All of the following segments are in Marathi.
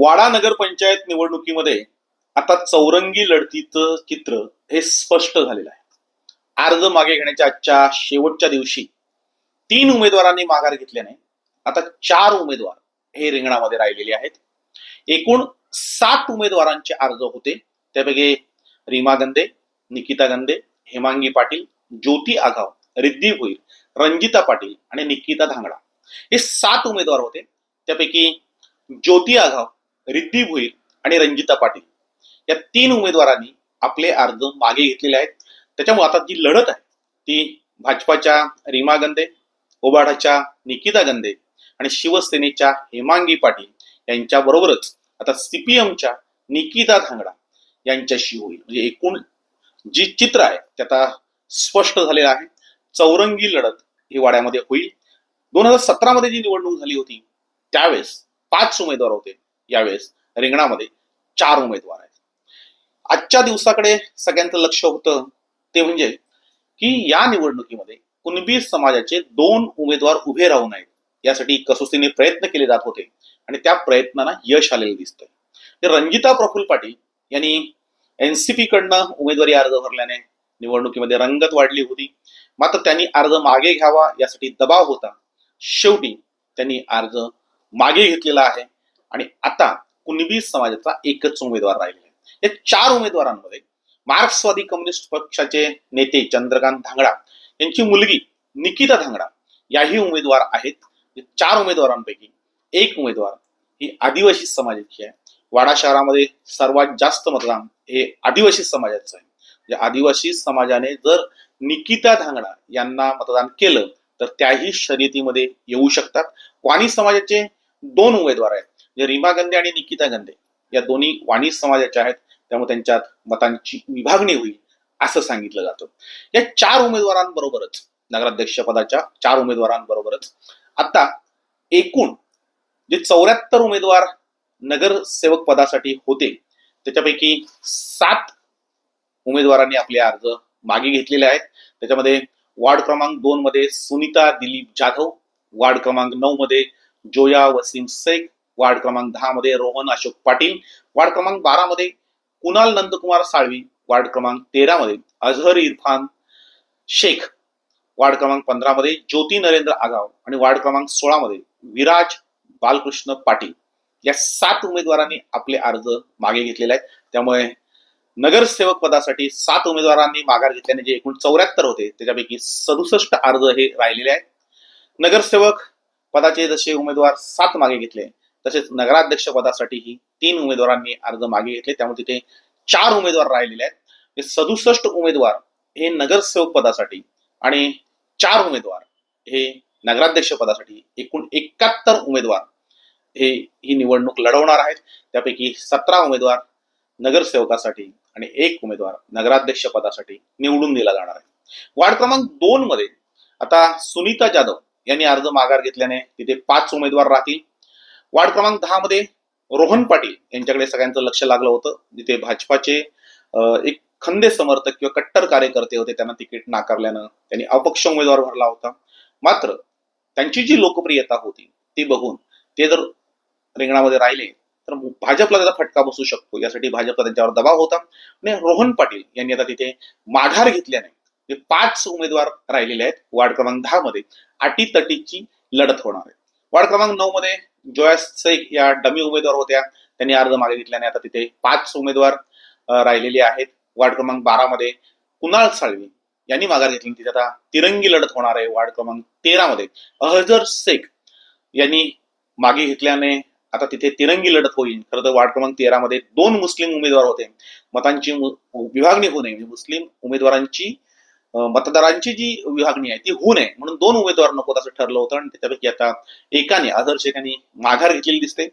वाडा नगरपंचायत निवडणुकीमध्ये आता चौरंगी लढतीचं चित्र हे स्पष्ट झालेलं आहे. अर्ज मागे घेण्याच्या आजच्या शेवटच्या दिवशी तीन उमेदवारांनी माघार घेतल्याने आता चार उमेदवार हे रिंगणामध्ये राहिलेले आहेत. एकूण सात उमेदवारांचे अर्ज होते. त्यापैकी रीमा गंदे निकिता गंदे हेमांगी पाटील ज्योती आघाव रिद्धी भोईर रंजिता पाटील आणि निकिता धांगडा हे सात उमेदवार होते. त्यापैकी ज्योती आघाव रिद्धी भोईर आणि रंजिता पाटील. या तीन उमेदवारांनी आपले अर्ज मागे घेतलेले आहेत. त्याच्यामुळे आता जी लढत आहे ती भाजपाच्या रीमा गंदे ओबाडाच्या निकिता गंदे आणि शिवसेनेच्या हेमांगी पाटील यांच्याबरोबरच आता सीपीएमच्या निकिता धांगडा यांच्याशी होईल. म्हणजे एकूण जी चित्र आहे ते आता स्पष्ट झालेलं आहे. चौरंगी लढत हिवाळ्यामध्ये होईल. दोन हजार सतरा मध्ये जी निवडणूक झाली होती त्यावेळेस पाच उमेदवार होते. यावेळेस रिंगणामध्ये चार उमेदवार आहेत. आजच्या दिवसाकडे सगळ्यांचं लक्ष होतं ते म्हणजे की या निवडणुकीमध्ये कुणबी समाजाचे दोन उमेदवार उभे राहू नयेत यासाठी कसोसीने प्रयत्न केले जात होते आणि त्या प्रयत्नांना यश आलेलं दिसतंय. तर रंजिता प्रफुल पाटील यांनी एनसीपी कडनं उमेदवारी अर्ज भरल्याने निवडणुकीमध्ये रंगत वाढली होती. मात्र त्यांनी अर्ज मागे घ्यावा यासाठी दबाव होता. शेवटी त्यांनी अर्ज मागे घेतलेला आहे. आणि आता कुणबी समाजाचा एकच उमेदवार राहिलेला आहे. या चार उमेदवारांमध्ये मार्क्सवादी कम्युनिस्ट पक्षाचे नेते चंद्रकांत धांगडा यांची मुलगी निकिता धांगडा याही उमेदवार आहेत. चार उमेदवारांपैकी एक उमेदवार ही आदिवासी समाजाची आहे. वाडा शहरामध्ये सर्वात जास्त मतदान हे आदिवासी समाजाचं आहे. म्हणजे आदिवासी समाजाने जर निकिता धांगडा यांना मतदान केलं तर त्याही शर्यतीमध्ये येऊ शकतात. वाणी समाजाचे दोन उमेदवार आहेत. म्हणजे रीमा गंदे आणि निकिता गंदे या दोन्ही वाणी समाजाच्या आहेत त्यामुळे त्यांच्यात मतांची विभागणी होईल असं सांगितलं जातं. या चार उमेदवारांबरोबरच नगराध्यक्ष पदाच्या चार उमेदवारांबरोबरच आता एकूण जे चौऱ्याहत्तर उमेदवार नगरसेवक पदासाठी होते त्याच्यापैकी सात उमेदवारांनी आपले अर्ज मागे घेतलेले आहेत. त्याच्यामध्ये वार्ड क्रमांक दोन मध्ये सुनीता दिलीप जाधव वार्ड क्रमांक नऊ मध्ये जोया वसीम शेख वार्ड क्रमांक दहा मध्ये रोहन अशोक पाटील वार्ड क्रमांक बारा मध्ये कुणाल नंदकुमार साळवी वार्ड क्रमांक तेरा मध्ये अझहर इरफान शेख वार्ड क्रमांक पंधरा मध्ये ज्योती नरेंद्र आगाव आणि वार्ड क्रमांक सोळा मध्ये विराज बालकृष्ण पाटील. या सात उमेदवारांनी आपले अर्ज मागे घेतलेले आहेत. त्यामुळे नगरसेवक पदासाठी सात उमेदवारांनी माघार घेतल्याने जे एकूण चौऱ्याहत्तर होते त्याच्यापैकी सदुसष्ट अर्ज हे राहिलेले आहेत. नगरसेवक पदाचे जसे उमेदवार सात मागे घेतले तसेच नगराध्यक्ष पदासाठीही तीन उमेदवारांनी अर्ज मागे घेतले. त्यामुळे तिथे चार उमेदवार राहिलेले आहेत. सदुसष्ट उमेदवार हे नगरसेवक पदासाठी आणि चार उमेदवार हे नगराध्यक्ष पदासाठी एकूण एकाहत्तर उमेदवार हे ही निवडणूक लढवणार आहेत. त्यापैकी सतरा उमेदवार नगरसेवकासाठी आणि एक उमेदवार नगराध्यक्ष पदासाठी निवडून दिला जाणार आहे. वार्ड क्रमांक दोन मध्ये आता सुनीता जाधव यांनी अर्ज माघार घेतल्याने तिथे पाच उमेदवार राहतील. वार्ड क्रमांक दहा मध्ये रोहन पाटील यांच्याकडे सगळ्यांचं लक्ष लागलं होतं. जिथे भाजपाचे एक खंदे समर्थक किंवा कट्टर कार्यकर्ते होते त्यांना तिकीट नाकारल्यानं त्यांनी अपक्ष उमेदवार भरला होता. मात्र त्यांची जी लोकप्रियता होती ती बघून ते जर रिंगणामध्ये राहिले तर भाजपला त्याचा फटका बसू शकतो. यासाठी भाजपचा त्यांच्यावर दबाव होता. आणि रोहन पाटील यांनी आता तिथे माघार घेतल्याने ते पाच उमेदवार राहिलेले आहेत. वार्ड क्रमांक दहा मध्ये अटीतटीची लढत होणार आहे. वार्ड क्रमांक नऊ मध्ये जोयास सैक या डमी उमेदवार होत्या. त्यांनी अर्ज मागे घेतल्याने आता तिथे पाच उमेदवार राहिलेले आहेत. वार्ड क्रमांक बारा मध्ये कुणाल साळवी यांनी माघार घेतली. तिथे आता तिरंगी लढत होणार आहे वार्ड क्रमांक तेरा मध्ये. अहजर शेख यांनी मागे घेतल्याने आता तिथे तिरंगी लढत होईल. खरं तर वार्ड क्रमांक तेरा मध्ये दोन मुस्लिम उमेदवार होते. मतांची मु- विभागणी होऊ नये. म्हणजे मुस्लिम उमेदवारांची मतदारांची जी विभागणी आहे ती होऊ नये म्हणून दोन उमेदवार नको असं ठरलं होतं आणि त्याच्यापैकी आता एकाने आदर्श एकाने माघार घेतलेली दिसते.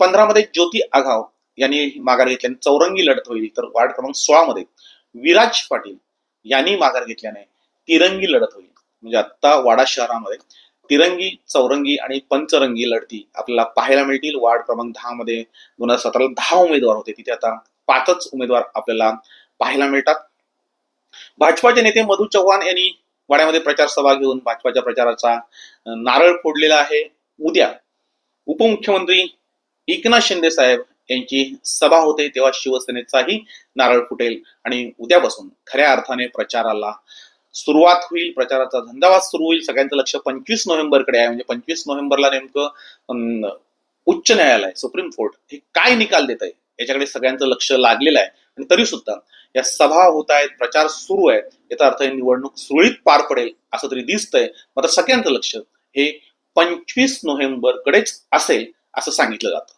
पंधरामध्ये ज्योती आघाव यांनी माघार घेतल्याने चौरंगी लढत होईल तर वार्ड क्रमांक सोळामध्ये विराज पाटील यांनी माघार घेतल्याने तिरंगी लढत होईल. म्हणजे आता वाडा शहरामध्ये तिरंगी चौरंगी आणि पंचरंगी लढती आपल्याला पाहायला मिळतील. वार्ड क्रमांक दहा मध्ये दोन हजार सतराला दहा उमेदवार होते. तिथे आता पाचच उमेदवार आपल्याला पाहायला मिळतात. भाजपाचे नेते मधु चव्हाण यांनी वाड्यामध्ये प्रचार सभा घेऊन भाजपाच्या प्रचाराचा नारळ फोडलेला आहे. उद्या उपमुख्यमंत्री एकनाथ शिंदे साहेब यांची सभा होते तेव्हा शिवसेनेचाही नारळ फुटेल. आणि उद्यापासून खऱ्या अर्थाने प्रचाराला सुरुवात होईल. प्रचाराचा धंदावाद सुरू होईल. सगळ्यांचं लक्ष पंचवीस नोव्हेंबरकडे आहे. म्हणजे पंचवीस नोव्हेंबरला नेमकं उच्च न्यायालय सुप्रीम कोर्ट हे काय निकाल देत आहे याच्याकडे सगळ्यांचं लक्ष लागलेलं आहे. आणि तरी सुद्धा या सभा होत आहेत प्रचार सुरू आहेत. याचा अर्थ ही निवडणूक सुरळीत पार पडेल असं तरी दिसतंय. मात्र सगळ्यांचं लक्ष हे पंचवीस नोव्हेंबर कडेच असेल असं सांगितलं जातं.